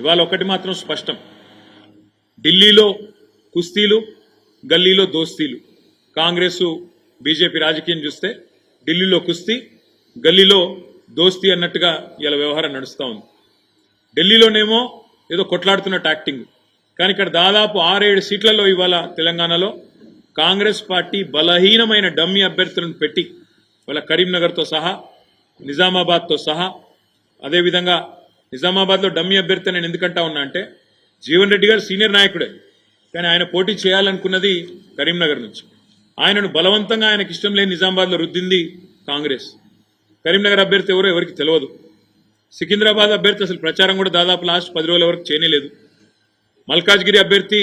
ఇవాళ ఒకటి మాత్రం స్పష్టం. ఢిల్లీలో కుస్తీలు గల్లీలో దోస్తీలు. కాంగ్రెస్ బీజేపీ రాజకీయం చూస్తే ఢిల్లీలో కుస్తీ గల్లీలో దోస్తీ అన్నట్టుగా ఇలా వ్యవహారం నడుస్తూ ఉంది. ఢిల్లీలోనేమో ఏదో కొట్లాడుతున్న టాక్టింగ్. కానీ ఇక్కడ దాదాపు ఆరేడు సీట్లలో ఇవాళ తెలంగాణలో కాంగ్రెస్ పార్టీ బలహీనమైన డమ్మీ అభ్యర్థులను పెట్టి వాళ్ళ కరీంనగర్తో సహా నిజామాబాద్తో సహా అదేవిధంగా నిజామాబాద్లో డమ్మీ అభ్యర్థి నేను ఎందుకంటా ఉన్నా అంటే జీవన్ రెడ్డి గారు సీనియర్ నాయకుడే. కానీ ఆయన పోటీ చేయాలనుకున్నది కరీంనగర్ నుంచి. ఆయనను బలవంతంగా ఆయనకి ఇష్టం లేని నిజామాబాద్లో రుద్దింది కాంగ్రెస్. కరీంనగర్ అభ్యర్థి ఎవరో ఎవరికి తెలియదు సికింద్రాబాద్ అభ్యర్థి అసలు ప్రచారం కూడా దాదాపు లాస్ట్ పది రోజుల వరకు చేయలేదు మల్కాజ్గిరి అభ్యర్థి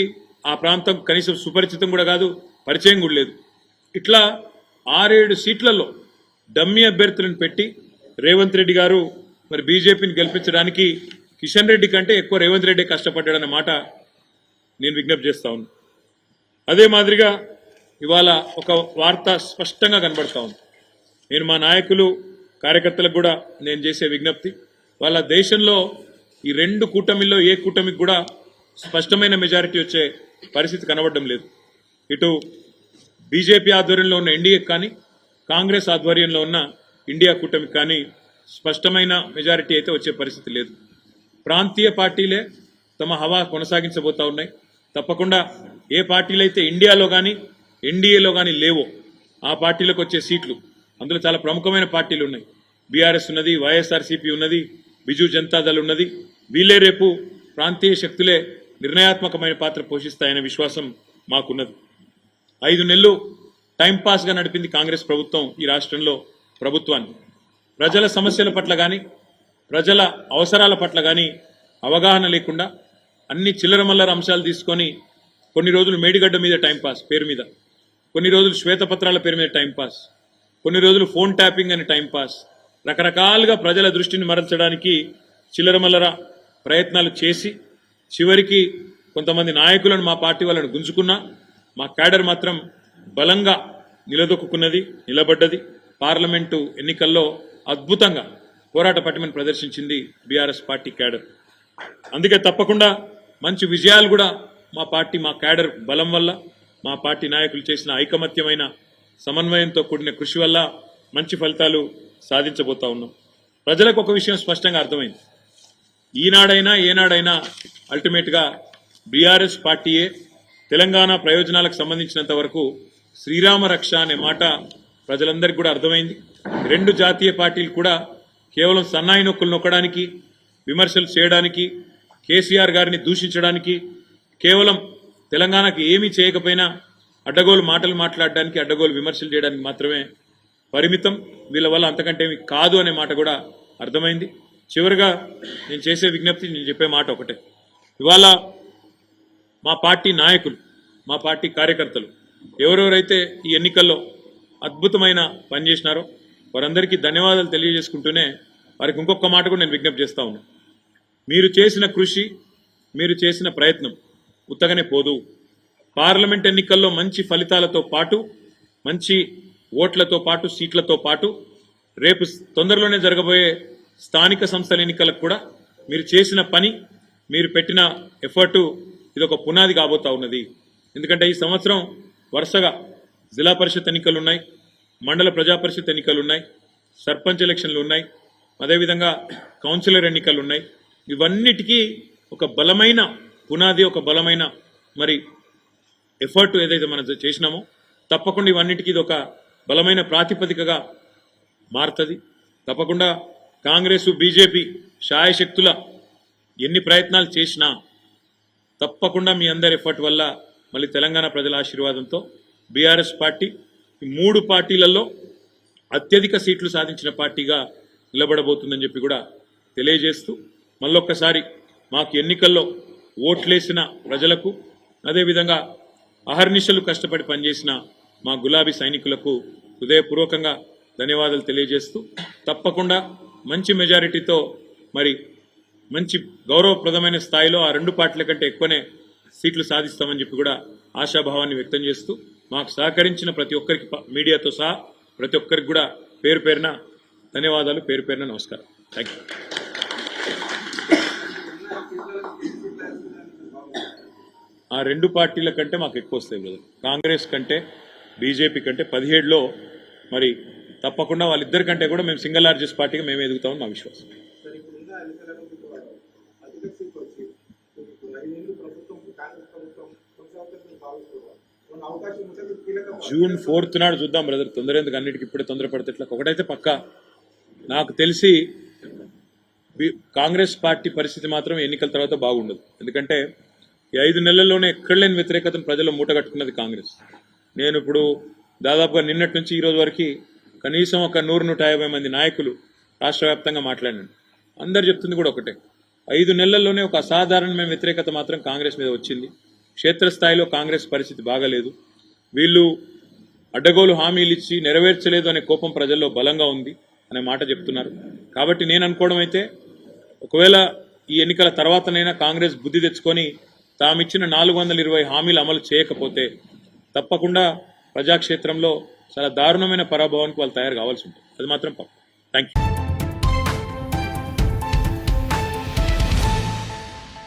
ఆ ప్రాంతం కనీసం సుపరిచితం కూడా కాదు పరిచయం కూడా లేదు. ఇట్లా ఆరేడు సీట్లలో డమ్మీ అభ్యర్థులను పెట్టి రేవంత్ రెడ్డి గారు మరి బీజేపీని గెలిపించడానికి కిషన్ రెడ్డి కంటే ఎక్కువ రేవంత్ రెడ్డి కష్టపడ్డాడన్న మాట నేను విజ్ఞప్తి చేస్తా ఉన్నా. అదే మాదిరిగా ఇవాళ ఒక వార్త స్పష్టంగా కనబడతా ఉంది. నేను మా నాయకులు కార్యకర్తలకు కూడా నేను చేసే విజ్ఞప్తి వాళ్ళ దేశంలో ఈ రెండు కూటమిల్లో ఏ కూటమికి కూడా స్పష్టమైన మెజారిటీ వచ్చే పరిస్థితి కనబడడం లేదు. ఇటు బీజేపీ ఆధ్వర్యంలో ఉన్న ఎన్డీఏకి కానీ కాంగ్రెస్ ఆధ్వర్యంలో ఉన్న ఇండియా కూటమికి కానీ స్పష్టమైన మెజారిటీ అయితే వచ్చే పరిస్థితి లేదు. ప్రాంతీయ పార్టీలే తమ హవా కొనసాగించబోతా ఉన్నాయి తప్పకుండా ఏ పార్టీలు అయితే ఇండియాలో కానీ ఎన్డీఏలో కానీ లేవో ఆ పార్టీలకు వచ్చే సీట్లు అందులో చాలా ప్రముఖమైన పార్టీలు ఉన్నాయి. బీఆర్ఎస్ ఉన్నది వైఎస్ఆర్సీపీ ఉన్నది బిజు జనతాదళ్ ఉన్నది. వీళ్ళే రేపు ప్రాంతీయ శక్తులే నిర్ణయాత్మకమైన పాత్ర పోషిస్తాయనే విశ్వాసం మాకున్నది. ఐదు నెలలు టైంపాస్గా నడిపింది కాంగ్రెస్ ప్రభుత్వం ఈ రాష్ట్రంలో ప్రభుత్వాన్ని. ప్రజల సమస్యల పట్ల కానీ ప్రజల అవసరాల పట్ల కానీ అవగాహన లేకుండా అన్ని చిల్లరమల్లర అంశాలు తీసుకొని కొన్ని రోజులు మేడిగడ్డ మీద టైంపాస్ పేరు మీద కొన్ని రోజులు శ్వేతపత్రాల పేరు మీద టైంపాస్ కొన్ని రోజులు ఫోన్ ట్యాపింగ్ అని టైంపాస్ రకరకాలుగా ప్రజల దృష్టిని మరల్చడానికి చిల్లర మల్లర ప్రయత్నాలు చేసి చివరికి కొంతమంది నాయకులను మా పార్టీ వాళ్ళని గుంజుకున్నా మా క్యాడర్ మాత్రం బలంగా నిలదొక్కున్నది నిలబడ్డది. పార్లమెంటు ఎన్నికల్లో అద్భుతంగా పోరాట పటిమను ప్రదర్శించింది బీఆర్ఎస్ పార్టీ క్యాడర్. అందుకే తప్పకుండా మంచి విజయాలు కూడా మా పార్టీ మా క్యాడర్ బలం వల్ల మా పార్టీ నాయకులు చేసిన ఐకమత్యమైన సమన్వయంతో కూడిన కృషి వల్ల మంచి ఫలితాలు సాధించబోతా ఉన్నాం. ప్రజలకు ఒక విషయం స్పష్టంగా అర్థమైంది. ఈనాడైనా ఏనాడైనా అల్టిమేట్గా బీఆర్ఎస్ పార్టీయే తెలంగాణ ప్రయోజనాలకు సంబంధించినంత వరకు శ్రీరామ రక్ష అనే మాట ప్రజలందరికీ కూడా అర్థమైంది. రెండు జాతీయ పార్టీలు కూడా కేవలం సన్నాయి నొక్కులు నొక్కడానికి విమర్శలు చేయడానికి కేసీఆర్ గారిని దూషించడానికి కేవలం తెలంగాణకు ఏమీ చేయకపోయినా అడ్డగోలు మాటలు మాట్లాడడానికి అడ్డగోలు విమర్శలు చేయడానికి మాత్రమే పరిమితం. వీళ్ళ వల్ల అంతకంటే కాదు అనే మాట కూడా అర్థమైంది. చివరిగా నేను చేసే విజ్ఞప్తి నేను చెప్పే మాట ఒకటే. ఇవాళ మా పార్టీ నాయకులు మా పార్టీ కార్యకర్తలు ఎవరెవరైతే ఈ ఎన్నికల్లో అద్భుతమైన పని చేసినారో. వారందరికీ ధన్యవాదాలు తెలియజేసుకుంటూనే వారికి ఇంకొక మాట కూడా నేను విజ్ఞప్తి చేస్తా ఉన్నా. మీరు చేసిన కృషి మీరు చేసిన ప్రయత్నం ఉత్తగానే పోదు. పార్లమెంట్ ఎన్నికల్లో మంచి ఫలితాలతో పాటు మంచి ఓట్లతో పాటు సీట్లతో పాటు రేపు తొందరలోనే జరగబోయే స్థానిక సంస్థల ఎన్నికలకు కూడా మీరు చేసిన పని మీరు పెట్టిన ఎఫర్టు ఇది ఒక పునాది కాబోతా ఉన్నది. ఎందుకంటే ఈ సంవత్సరం వరుసగా జిల్లా పరిషత్ ఎన్నికలు ఉన్నాయి మండల ప్రజా పరిషత్ ఎన్నికలు ఉన్నాయి సర్పంచ్ ఎలక్షన్లు ఉన్నాయి అదేవిధంగా కౌన్సిలర్ ఎన్నికలు ఉన్నాయి ఇవన్నిటికీ ఒక బలమైన పునాది ఒక బలమైన మరి ఎఫర్ట్ ఏదైతే మనం చేసినామో తప్పకుండా ఇవన్నిటికీ ఇది ఒక బలమైన ప్రాతిపదికగా మారుతుంది. తప్పకుండా కాంగ్రెస్ బీజేపీ శాయశక్తుల ఎన్ని ప్రయత్నాలు చేసినా తప్పకుండా మీ అందరి ఎఫర్ట్ వల్ల మళ్ళీ తెలంగాణ ప్రజల ఆశీర్వాదంతో బీఆర్ఎస్ పార్టీ ఈ మూడు పార్టీలలో అత్యధిక సీట్లు సాధించిన పార్టీగా నిలబడబోతుందని చెప్పి కూడా తెలియజేస్తూ మళ్ళొక్కసారి మాకు ఎన్నికల్లో ఓట్లేసిన ప్రజలకు అదేవిధంగా అహర్నిశలు కష్టపడి పనిచేసిన మా గులాబీ సైనికులకు హృదయపూర్వకంగా ధన్యవాదాలు తెలియజేస్తూ తప్పకుండా మంచి మెజారిటీతో మరి మంచి గౌరవప్రదమైన స్థాయిలో ఆ రెండు పార్టీల కంటే ఎక్కువనే సీట్లు సాధిస్తామని చెప్పి కూడా ఆశాభావాన్ని వ్యక్తం చేస్తూ మాకు సహకరించిన ప్రతి ఒక్కరికి మీడియాతో సహా ప్రతి ఒక్కరికి కూడా పేరు పేరున ధన్యవాదాలు పేరు పేరున నమస్కారం. థ్యాంక్ యూ ఆ రెండు పార్టీల కంటే మాకు ఎక్కువ వస్తాయి బ్రదర్. కాంగ్రెస్ కంటే బీజేపీ కంటే పదిహేడులో మరి తప్పకుండా వాళ్ళిద్దరి కంటే కూడా మేము సింగిల్ లార్జెస్ట్ పార్టీగా మేము ఎదుగుతామని మా విశ్వాసం. ప్రభుత్వం జూన్ ఫోర్త్ నాడు చూద్దాం బ్రదర్. తొందర ఎందుకు అన్నిటికి ఇప్పుడే తొందరపడితే ఇట్లా ఒకటైతే పక్కా. నాకు తెలిసి కాంగ్రెస్ పార్టీ పరిస్థితి మాత్రం ఎన్నికల తర్వాత బాగుండదు. ఎందుకంటే ఈ ఐదు నెలల్లోనే ఎక్కడ లేని వ్యతిరేకతను ప్రజలు మూటగట్టుకున్నది కాంగ్రెస్. నేను ఇప్పుడు దాదాపుగా నిన్నటి నుంచి ఈ రోజు వరకు కనీసం ఒక నూరు నూట యాభై మంది నాయకులు రాష్ట్ర వ్యాప్తంగా మాట్లాడినాను. అందరు చెప్తుంది కూడా ఒకటే. ఐదు నెలల్లోనే ఒక అసాధారణమైన వ్యతిరేకత మాత్రం కాంగ్రెస్ మీద వచ్చింది. క్షేత్రస్థాయిలో కాంగ్రెస్ పరిస్థితి బాగలేదు. వీళ్ళు అడ్డగోలు హామీలు ఇచ్చి నెరవేర్చలేదు అనే కోపం ప్రజల్లో బలంగా ఉంది అనే మాట చెప్తున్నారు. కాబట్టి నేను అనుకోవడం అయితే ఒకవేళ ఈ ఎన్నికల తర్వాతనైనా కాంగ్రెస్ బుద్ధి తెచ్చుకొని తామిచ్చిన నాలుగు వందల ఇరవై హామీలు అమలు చేయకపోతే తప్పకుండా ప్రజాక్షేత్రంలో చాలా దారుణమైన పరాభవానికి వాళ్ళు తయారు కావాల్సి ఉంటుంది. అది మాత్రం థ్యాంక్ యూ